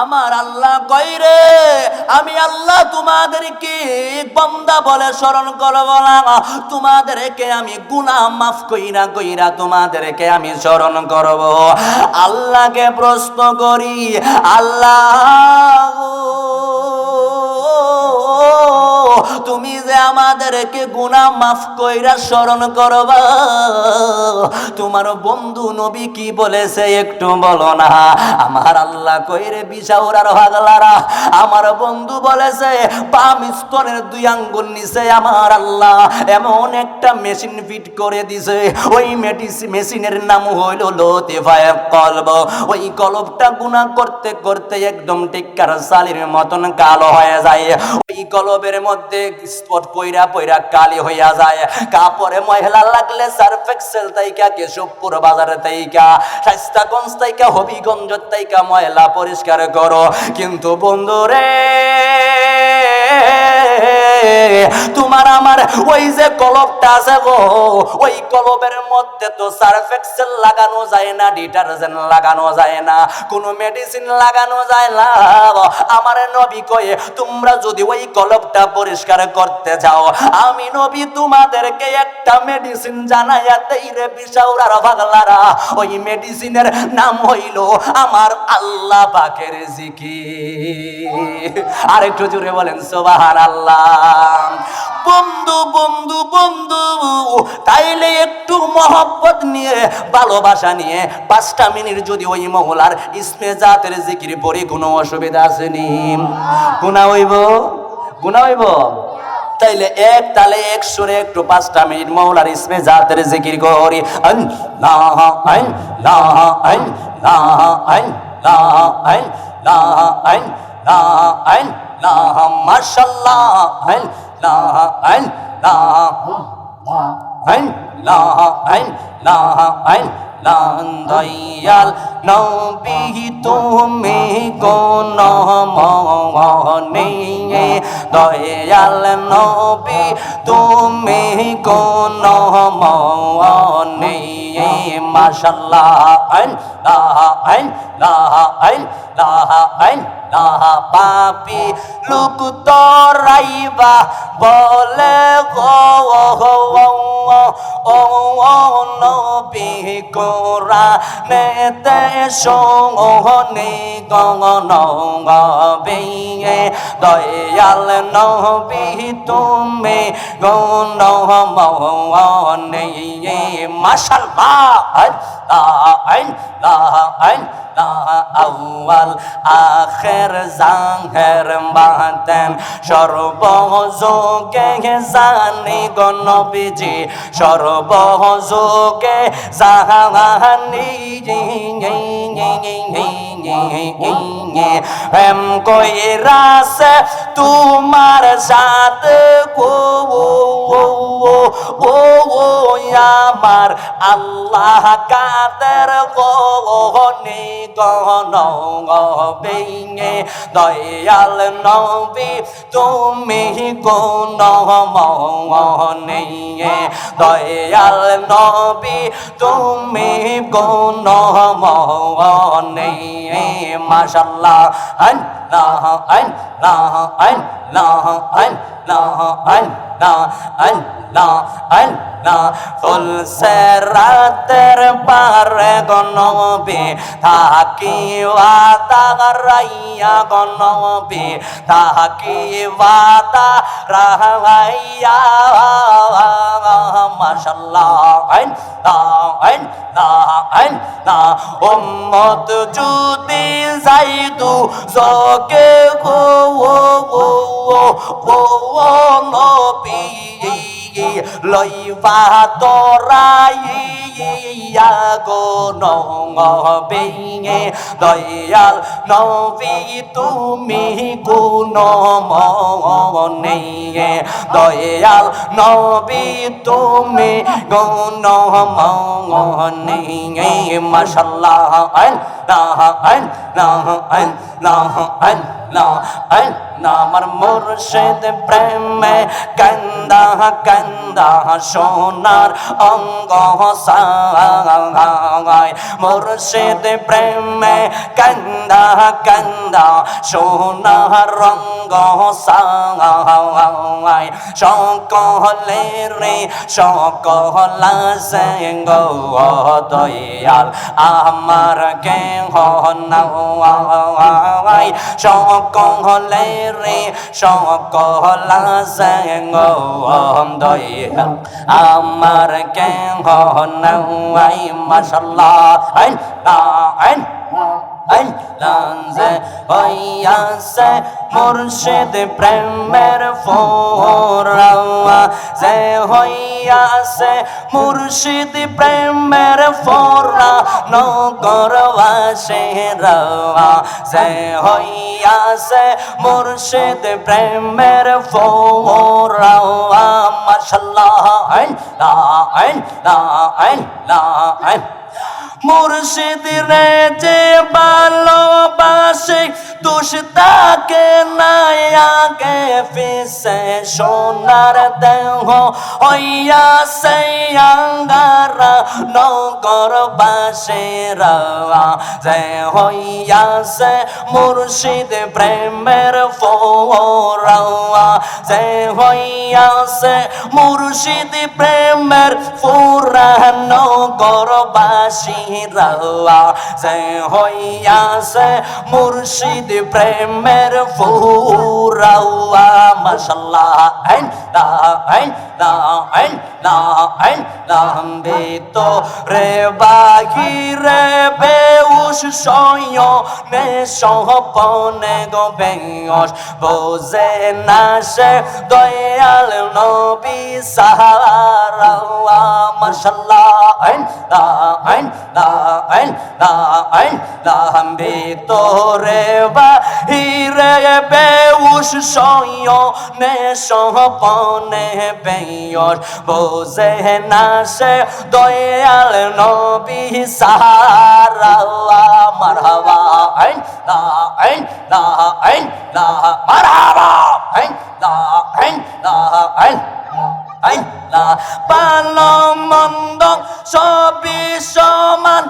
আমার আল্লাহ কইরে আমি আল্লাহ তোমাদেরকে বন্দা বলে স্মরণ করব না। তোমাদেরকে আমি গুনাহ মাফ কইরা কইরা তোমাদেরকে আমি স্মরণ করব। আল্লাহকে প্রশ্ন করি, আল্লাহ তুমি যে আমাদেরকে গুনাহ মাফ কইরা স্মরণ করবা, তোমার বন্ধু নবী কি বলেছে একটু বলো না? আমার আল্লাহ কইরে বিশাউরার হাগলারা আমার বন্ধু বলেছে বাম স্তনের দুই আঙ্গুল নিচে আমার আল্লাহ এমন একটা মেশিন ফিট করে দিছে। ওই মেশিনের নাম হইল লতিফায় কলব। ওই কলবটা গুনাহ করতে করতে একদম টিক্কার সালির মতন কালো হয়ে যায়। ওই কলবের মধ্যে স্পট পয়রা পয়রা কালি হইয়া যায়। কাপড়ে মহিলা লাগলে সার্ফ এক্সেল তাইকা, কেশবপুর বাজারে তাইকা শাস্তাগঞ্জ তাইকা, হবিগঞ্জ তাইকা ময়লা পরিষ্কার করো। কিন্তু বন্ধুরে তোমার আমার ওই যে কলবটা আছে গো, ওই কলবের মধ্যে তো সার্ফ এক্সেল লাগানো যায় না, ডিটারজেন্ট লাগানো যায় না, কোনো মেডিসিন লাগানো যায় না আমার নবী কয়ে, তোমরা যদি ওই কলবটা পরিষ্কার করতে যাও, আমি নবী তোমাদেরকে একটা মেডিসিন জানাইয়া দেই রে বিশাউরার পাগলারা। ওই মেডিসিনের নাম হইল আমার আল্লাহ পাকের জিকির। আর একটু জোরে বলেন সোবাহার আল্লাহ বন্ধু বন্ধু বন্ধু, তাইলে একটু মহব্বত নিয়ে, ভালোবাসা নিয়ে পাঁচটা মিনিট যদি ওই মহলার ইসমে জাতের জিকির পড়ি, কোনো অসুবিধা আসেনি গুণা হইব? গুণা হইব? তাইলে এক তালে এক সুরে একটু পাঁচটা মিনিট মৌলার ইসমে জাতের জিকির করি। আল্লাহ আল্লাহ আল্লাহ আল্লাহ আল্লাহ আল্লাহ আল্লাহ মাশাআল্লাহ আল্লাহ আল্লাহ আল্লাহ আল্লাহ আল্লাহ দয়াল নবী, তুমি কোন মনে দয়াল নবী, তুমি কোন মনে মাশাল্লাহ আল্লাহ আল্লাহ আল্লাহ আল্লাহ পাপি লুক তরাইবা বলে গো ও নবী কোরআনেতে সোহনে গণ গবে তুমি গণ মনে মাশাল্লাহ আল্লাহ আল্লাহ আল্লাহ আউয়াল আখের জাহের বাতেন সর্বযোগে জানি গণবিজি সর্বযোগে sa ha ni ji ni ni ni হেম কই রাসে তোমার সাথে গো ও ও আমার আল্লাহ কাদের গনে গণ বেঙে দয়াল নবী তুমি কোন মনে দয়াল নবী তুমি কোন মনে মাশাল্লাহ আল্লাহ আল্লাহ আল্লাহ আল্লাহ আল্লাহ আল্লাহ আল্লাহ ফুল সেরাতের পারে গনবে থাকি ওয়াদা রাইয়া গনবে থাকি ওয়াদা রাইয়া মাশাল্লাহ, আল্লাহ আল্লাহ। আল্লাহ উম্মত যদি যাইদু, জগে গো ও ও ও ও নবী, লইবা তরাইয়া গো নবে দয়াল নবী তুমি গুণ মনে দয়াল নবী তুমি গুণ মনে মাশাল্লাহ আল্লাহ আল্লাহ আল্লাহ না আইন না আমার মুর্শিদ প্রেমে কান্দা কান্দা সোনার অঙ্গ সায়। মুর্শিদ প্রেমে কান্দা কান্দা সোনার রঙ্গ সায়। সকলে রে সকলা সেঙ্গ দয়াল, আমার কে হনাই সকলে রে সকলা সেঙ্গ দয়াল আমার কে হনাই মাশাল্লাহ আইন আইন আইন লাঞ্জে হইয়াছে মুর্শিদ প্রেমের ফোরাওয়া যে হইয়াছে মুর্শিদ প্রেমের ফোরা নগরবাসে রাওয়া যে হইয়াছে মুর্শিদ প্রেমের ফোরাওয়া মাশাল্লাহ আইন লা আইন লা আইন লা আইন মুর্শিদ রে যে ভালোবাসে তুষতা কে নায়াকে পিসে সোনার দেহ হইয়া সেয়াঙ্গারা নগর বাসেরা যে হইয়া সে মুর্শিদ প্রেমের ফোরা যে হইয়া সে মুর্শিদ প্রেমের ফোরা নগর বাসিরা যে হইয়া সে মুর্শিদ প্রেমের ফুরাওয়া মাশাল্লাহ, আইন দা আইন দা আইন দা আইন দাম তো রে বাহিরে বেউস সয় নে সহপনে গো বেয়স, বোঝে না সে দয়াল নবী, সাহারা মাশাল্লাহ। আইন দা আইন দা আইন দা আইন দাম তোরে বাহিরে বেউস সয় নে সহপনে বেয়স বোঝে না সে দয়াল নবী সাহারা মারহাবা আইন লা আইন লা আইন লা মারহাবা আইন লা আইন লা আইন আইন লা ভালো সবই সমান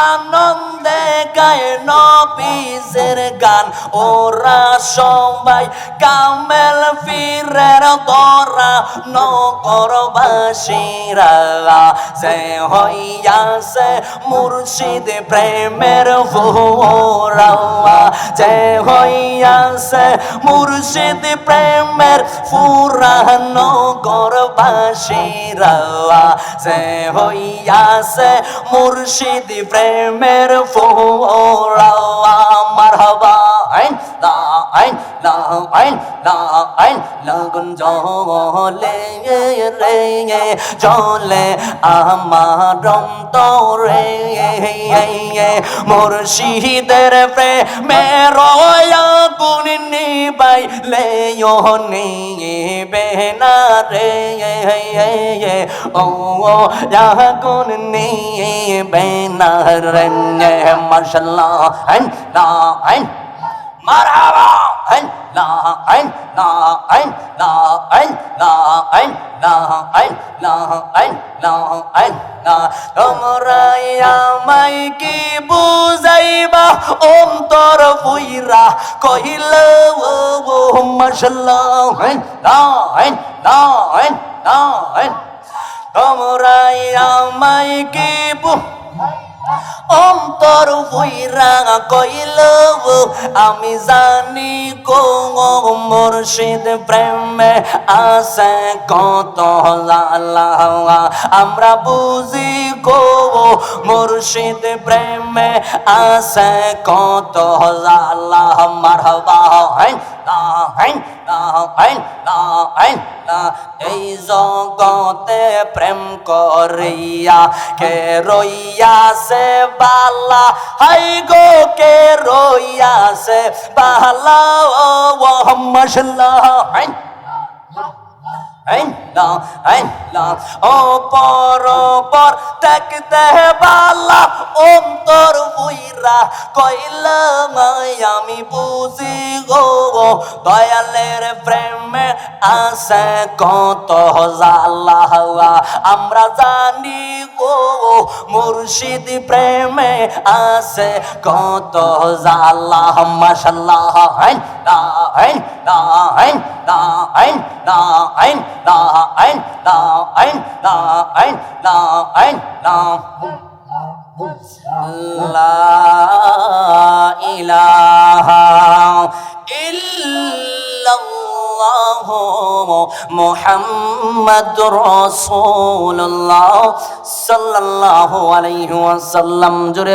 আনন্দে গায় নবীজের গান। ওরা সবাই কামেল ফিরের দরা নগরবাসীরা যে হইয়াছে মুর্শিদ প্রেমের ফোরা যে হইয়াছে মুর্শিদ প্রেমের ফুরা নগরবাসীরা সে হইয়াছে মুর্শিদ প্রেমের ফোরা মারহাবা আইন দা আইন লা আইন লা আইন লাগুন জলে, রে জলে আমার অন্তরে মুর্শিদের প্রেমের গুণ নিবাই লেয় নিবে না, রে ও গুণ নিবে না, রে মার্শাল্লাহ আইন লা আইন মারহাবা! না আইন না আইন না আইন না আইন না আইন না আইন না আইন না তোমরা আমায় কি বুঝাইবা? অন্তর ফুইরা কহিল, ও মাশাল্লাহ। আইন না আইন না আইন না আইন তোমরা আমায় কি বুঝাইবা অন্তর ভৈরা কইল আমি জানি গো মুর্শিদ প্রেমে আছে কত লালা আমরা বুঝি গো মুর্শিদ প্রেমে আছে কত লালা মারহাবা। আইন লা আইন লা এই জগতে প্রেম করিয়া কে রইয়া সে বালা। হাই গো কে রইয়া সে বালা। ও মশলা আইন অপরপর দেখতে বালা, অন্তর বুইরা কইলাম আমি বুঝি গো, দয়ালের প্রেমে আসে কত জালা হওয়া। আমরা জানি গো, মুর্শিদ প্রেমে আসে কত জালা মাসাল্লাহ হ্যাঁ হ্যাঁ হ্যাঁ হ্যাঁ হ্যাঁ হ্যাঁ লা আইন লা আইন লা আইন লা আইন, লা লা ইলাহা ইল্লাল্লাহ মুহাম্মদ রাসূলুল্লাহ সাল্লাল্লাহু আলাইহি ওয়াসাল্লাম। জুড়ে